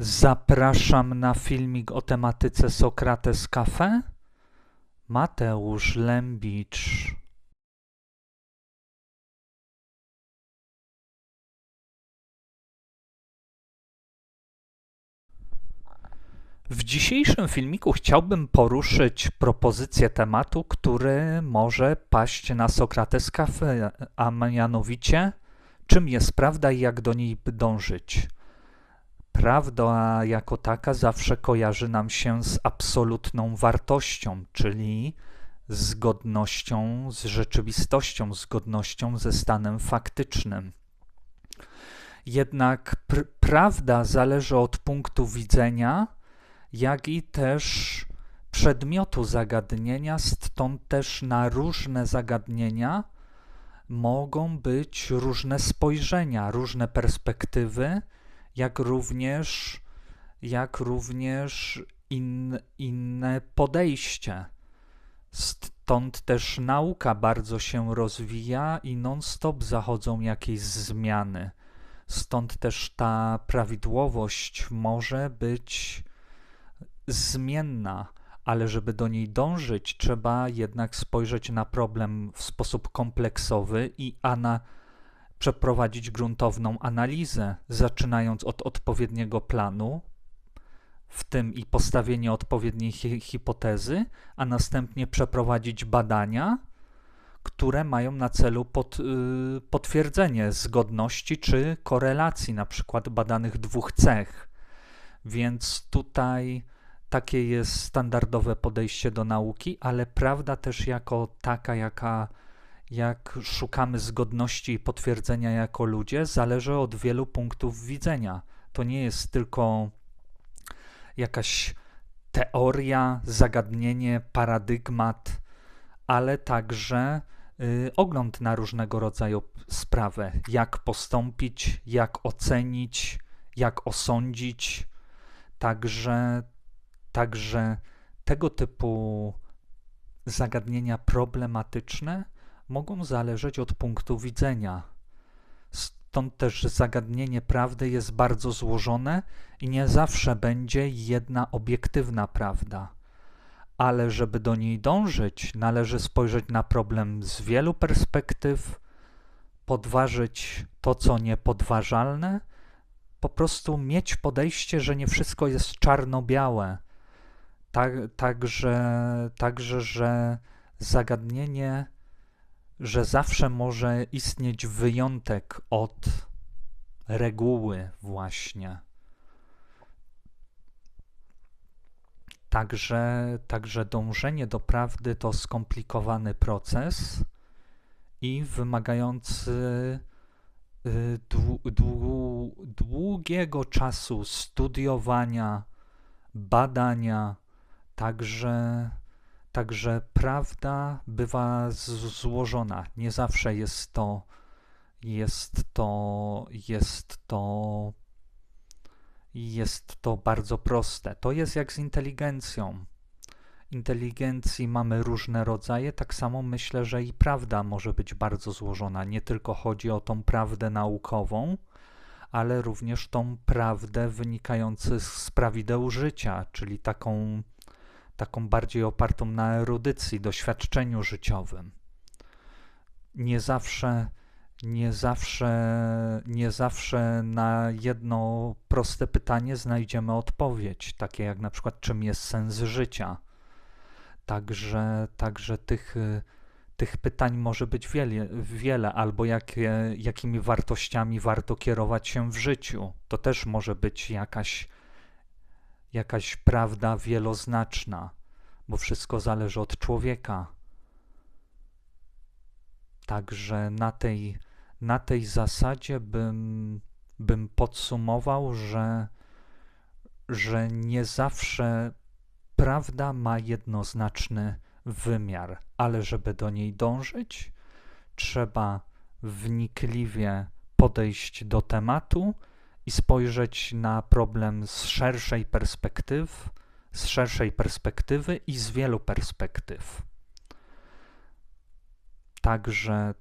Zapraszam na filmik o tematyce Sokrates Cafe. Mateusz Lębicz. W dzisiejszym filmiku chciałbym poruszyć propozycję tematu, który może paść na Sokrates Cafe, a mianowicie czym jest prawda i jak do niej dążyć. Prawda jako taka zawsze kojarzy nam się z absolutną wartością, czyli zgodnością z rzeczywistością, zgodnością ze stanem faktycznym. Jednak pr prawda zależy od punktu widzenia, jak i też przedmiotu zagadnienia, stąd też na różne zagadnienia mogą być różne spojrzenia, różne perspektywy, jak również, jak również in, inne podejście. Stąd też nauka bardzo się rozwija i non-stop zachodzą jakieś zmiany. Stąd też ta prawidłowość może być zmienna, ale żeby do niej dążyć, trzeba jednak spojrzeć na problem w sposób kompleksowy i ana przeprowadzić gruntowną analizę, zaczynając od odpowiedniego planu, w tym i postawienie odpowiedniej hi hipotezy, a następnie przeprowadzić badania, które mają na celu pod, yy, potwierdzenie zgodności czy korelacji na przykład badanych dwóch cech. Więc tutaj takie jest standardowe podejście do nauki, ale prawda też jako taka, jaka jak szukamy zgodności i potwierdzenia jako ludzie, zależy od wielu punktów widzenia. To nie jest tylko jakaś teoria, zagadnienie, paradygmat, ale także y, ogląd na różnego rodzaju sprawę. Jak postąpić, jak ocenić, jak osądzić. Także, także tego typu zagadnienia problematyczne mogą zależeć od punktu widzenia. Stąd też zagadnienie prawdy jest bardzo złożone i nie zawsze będzie jedna obiektywna prawda. Ale żeby do niej dążyć, należy spojrzeć na problem z wielu perspektyw, podważyć to, co niepodważalne, po prostu mieć podejście, że nie wszystko jest czarno-białe. Tak, także, także, że zagadnienie że zawsze może istnieć wyjątek od reguły, właśnie. Także, także dążenie do prawdy to skomplikowany proces i wymagający y, długiego czasu studiowania, badania, także Także prawda bywa złożona. Nie zawsze jest to, jest to, jest to, jest to bardzo proste. To jest jak z inteligencją. Inteligencji mamy różne rodzaje, tak samo myślę, że i prawda może być bardzo złożona. Nie tylko chodzi o tą prawdę naukową, ale również tą prawdę wynikającą z prawideł życia, czyli taką taką bardziej opartą na erudycji, doświadczeniu życiowym. Nie zawsze, nie zawsze, nie zawsze na jedno proste pytanie znajdziemy odpowiedź, takie jak na przykład czym jest sens życia. Także, także tych, tych pytań może być wiele, wiele albo jakie, jakimi wartościami warto kierować się w życiu. To też może być jakaś jakaś prawda wieloznaczna, bo wszystko zależy od człowieka. Także na tej, na tej zasadzie bym, bym podsumował, że, że nie zawsze prawda ma jednoznaczny wymiar, ale żeby do niej dążyć, trzeba wnikliwie podejść do tematu i spojrzeć na problem z szerszej perspektywy, z szerszej perspektywy i z wielu perspektyw. Także,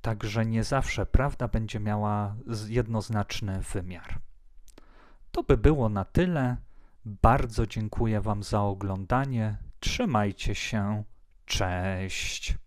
także nie zawsze prawda będzie miała jednoznaczny wymiar. To by było na tyle. Bardzo dziękuję Wam za oglądanie. Trzymajcie się. Cześć.